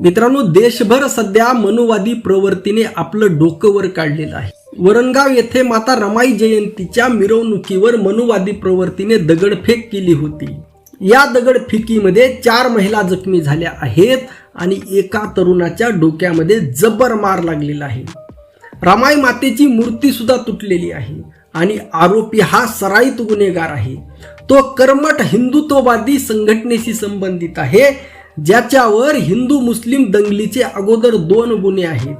मित्रांनो देशभर सध्या मनुवादी प्रवृत्तीने आपलं डोकं वर काढलेलं आहे. वरणगाव येथे माता रमाई जयंतीच्या मिरवणुकीवर मनुवादी प्रवृत्तीने दगडफेक केली होती. या दगडफेकीमध्ये चार महिला जखमी झाल्या आहेत आणि एका तरुणाच्या डोक्यामध्ये जबर मार लागलेला आहे. रमाई मातेची मूर्ती सुद्धा तुटलेली आहे आणि आरोपी हा सराईत गुन्हेगार आहे. तो कर्मठ हिंदुत्ववादी संघटनेशी संबंधित आहे. ज्याच्यावर हिंदू मुस्लिम दंगलीचे अगोदर दोन गुन्हे आहेत.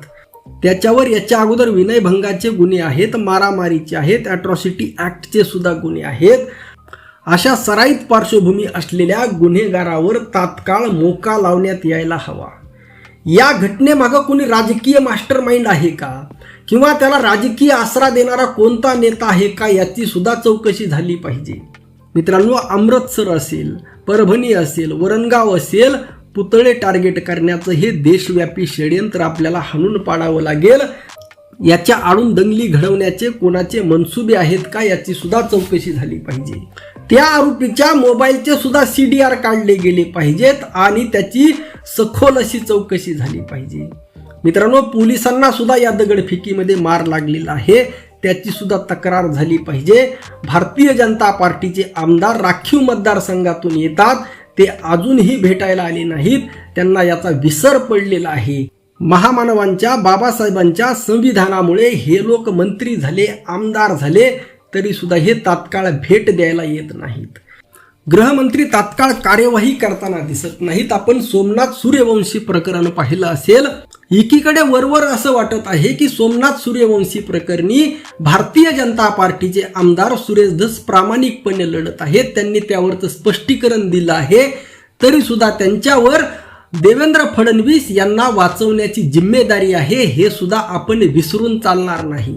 त्याच्यावर याच्या अगोदर विनयभंगाचे गुन्हे आहेत मारामारीचे आहेत ॲट्रॉसिटी ॲक्टचे सुद्धा गुन्हे आहेत. अशा सराईत पार्श्वभूमी असलेल्या गुन्हेगारावर तात्काळ मोका लावण्यात यायला हवा. या घटनेमागं कोणी राजकीय मास्टर माइंड आहे का? किंवा त्याला राजकीय आसरा देणारा कोणता नेता आहे का? याची सुद्धा चौकशी झाली पाहिजे. मित्रांनो अमृतसर असेल परभणी असेल वरणगाव असेल पुतळे टार्गेट करण्याचं हे देशव्यापी षडयंत्र आपल्याला हाणून पाडावं लागेल. याच्या आडून दंगली घडवण्याचे कोणाचे मनसुबे आहेत का याची सुद्धा चौकशी झाली पाहिजे. त्या आरोपीच्या मोबाईलचे सुद्धा सी डी आर काढले गेले पाहिजेत आणि त्याची सखोल अशी चौकशी झाली पाहिजे. मित्रांनो पोलिसांना सुद्धा या दगडफेकीमध्ये मार लागलेला आहे. त्याची सुद्धा तक्रार झाली पाहिजे. भारतीय जनता पार्टीचे आमदार राखीव मतदारसंघातून येतात. ते अजूनही भेटायला आले नाहीत. त्यांना याचा विसर पडलेला आहे. महामानवांच्या बाबासाहेबांच्या संविधानामुळे हे लोक मंत्री झाले आमदार झाले तरी सुद्धा हे तात्काळ भेट द्यायला येत नाहीत. गृहमंत्री तात्काळ कार्यवाही करताना दिसत नाहीत. आपण सोमनाथ सूर्यवंशी प्रकरण पाहिलं असेल. एकीकडे वरवर असं वाटत आहे की सोमनाथ सूर्यवंशी प्रकरणी भारतीय जनता पार्टीचे आमदार सुरेश धस प्रामाणिकपणे लढत आहेत. त्यांनी त्यावरचं स्पष्टीकरण दिलं आहे. तरी सुद्धा त्यांच्यावर देवेंद्र फडणवीस यांना वाचवण्याची जिम्मेदारी आहे हे सुद्धा आपण विसरून चालणार नाही.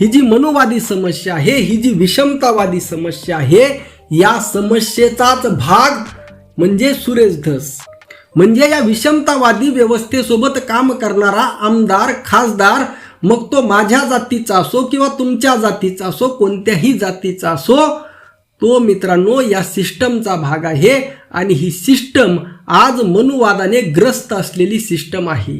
ही जी मनोवादी समस्या आहे ही जी विषमतावादी समस्या आहे या समस्येचाच भाग म्हणजे सुरेश धस. म्हणजे या विषमतावादी व्यवस्थेसोबत काम करणारा आमदार खासदार मग तो माझ्या जातीचा असो किंवा तुमच्या जातीचा असो कोणत्याही जातीचा असो तो मित्रांनो या सिस्टमचा भाग आहे आणि ही सिस्टम आज मनुवादाने ग्रस्त असलेली सिस्टम आहे.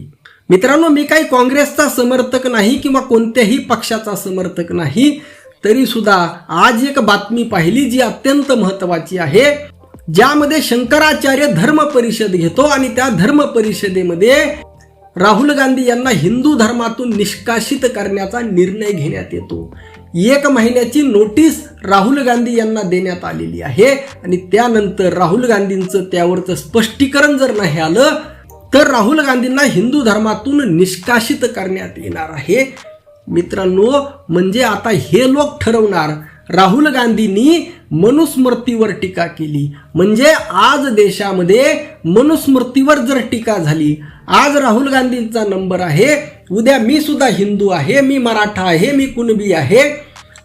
मित्रांनो मी काही काँग्रेसचा समर्थक नाही किंवा कोणत्याही पक्षाचा समर्थक नाही तरीसुद्धा आज एक बातमी पाहिली जी अत्यंत महत्त्वाची आहे. ज्यामध्ये शंकराचार्य धर्म परिषद घेतो आणि त्या धर्म परिषदेमध्ये राहुल गांधी यांना हिंदू धर्मातून निष्कासित करण्याचा निर्णय घेण्यात येतो. एक महिन्याची नोटीस राहुल गांधी यांना देण्यात आलेली आहे आणि त्यानंतर राहुल गांधींचं त्यावरचं स्पष्टीकरण जर नाही आलं तर राहुल गांधींना हिंदू धर्मातून निष्कासित करण्यात येणार आहे. मित्रांनो म्हणजे आता हे लोक ठरवणार राहुल गांधींनी मनुस्मृतीवर टीका केली. म्हणजे आज देशामध्ये मनुस्मृतीवर जर टीका झाली आज राहुल गांधींचा नंबर आहे उद्या मी सुद्धा हिंदू आहे मी मराठा आहे मी कुणबी आहे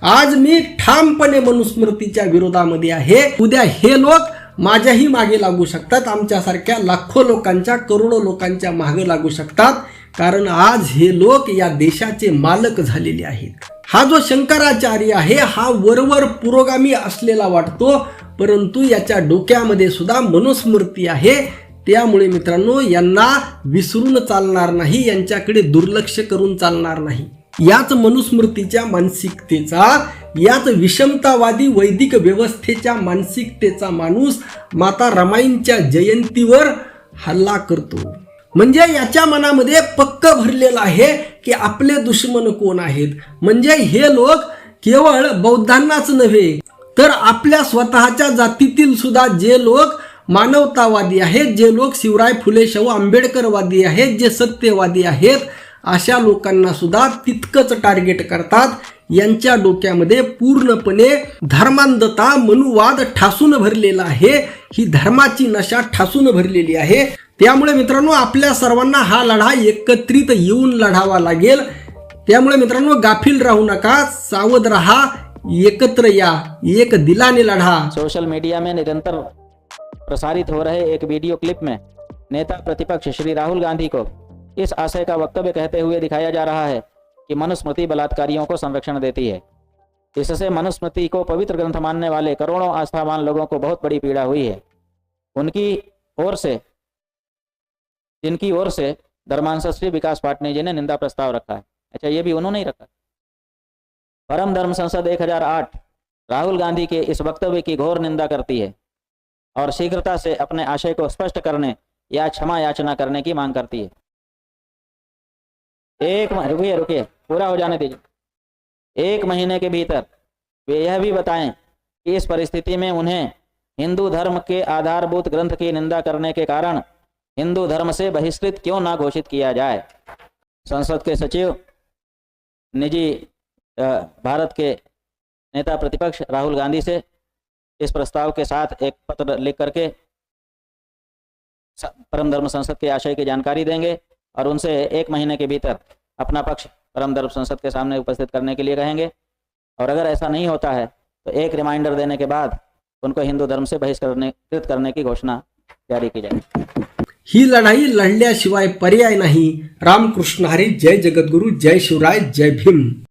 आज मी ठामपणे मनुस्मृतीच्या विरोधामध्ये आहे उद्या हे लोक माझ्याही मागे लागू शकतात आमच्यासारख्या लाखो लोकांच्या करोडो लोकांच्या मागे लागू शकतात कारण आज हे लोक या देशाचे मालक झालेले आहेत. हा जो शंकराचार्य आहे हा वरवर पुरोगामी असलेला वाटतो परंतु याच्या डोक्यामध्ये सुद्धा मनुस्मृती आहे. त्यामुळे मित्रांनो यांना विसरून चालणार नाही यांच्याकडे दुर्लक्ष करून चालणार नाही. याच मनुस्मृतीच्या मानसिकतेचा याच विषमतावादी वैदिक व्यवस्थेच्या मानसिकतेचा माणूस माता रमाईंच्या जयंतीवर हल्ला करतो. म्हणजे याच्या मनामध्ये पक्क भरलेलं आहे की आपले दुश्मन कोण आहेत? म्हणजे हे लोक केवळ बौद्धांनाच नव्हे तर आपल्या स्वतःच्या जातीतील सुद्धा जे लोक मानवतावादी आहेत जे लोक शिवराय फुले शाहू आंबेडकरवादी आहेत जे सत्यवादी आहेत अशा लोकांना सुद्धा तितकंच टार्गेट करतात. यांच्या डोक्यामध्ये पूर्णपणे धर्मांधता मनुवाद ठासून भरलेला आहे. ही धर्माची नशा ठासून भरलेली आहे. मित्रांनो, आपल्या सर्वांना हा लढा एकत्रित येऊन लढावा लागेल. त्यामुळे मित्रांनो, गाफील राहू नका, सावध रहा, एकत्र या, एक दिलाने लढा. सोशल मीडिया में निरंतर प्रसारित हो रहे एक वीडियो क्लिप में नेता प्रतिपक्ष श्री राहुल गांधी को इस आशय का वक्तव्य कहते हुए दिखाया जा रहा है कि मनुस्मृति बलात्कारियों को संरक्षण देती है। इससे मनुस्मृति को पवित्र ग्रंथ मानने वाले करोड़ों आस्थावान लोगों को बहुत बड़ी पीड़ा हुई है। उनकी ओर से जिनकी ओर से धर्मांश श्री विकास पाटनी जी ने निंदा प्रस्ताव रखा है। अच्छा ये भी उन्होंने ही रखा। परम धर्म संसद 1008 राहुल गांधी के इस वक्तव्य की घोर निंदा करती है और शीघ्रता से अपने आशय को स्पष्ट करने या क्षमा याचना करने की मांग करती है। एक रुकिए रुकिए, पूरा हो जाने दीजिए। एक महीने के भीतर वे यह भी बताएँ कि इस परिस्थिति में उन्हें हिंदू धर्म के आधारभूत ग्रंथ की निंदा करने के कारण हिंदू धर्म से बहिष्कृत क्यों ना घोषित किया जाए? संसद के सचिव, निजी भारत के नेता प्रतिपक्ष राहुल गांधी से इस प्रस्ताव के साथ एक पत्र लिख करके परम धर्म संसद के आशय की जानकारी देंगे और उनसे एक महीने के भीतर अपना पक्ष परम धर्म संसद के सामने उपस्थित करने के लिए कहेंगे। और अगर ऐसा नहीं होता है तो एक रिमाइंडर देने के बाद उनको हिंदू धर्म से बहिष्कृत करने की घोषणा जारी की जाएगी। ही लढाई लढल्याशिवाय पर्याय नाही. रामकृष्ण हरी जय जगद्गुरु जय शिवराय जय भीम.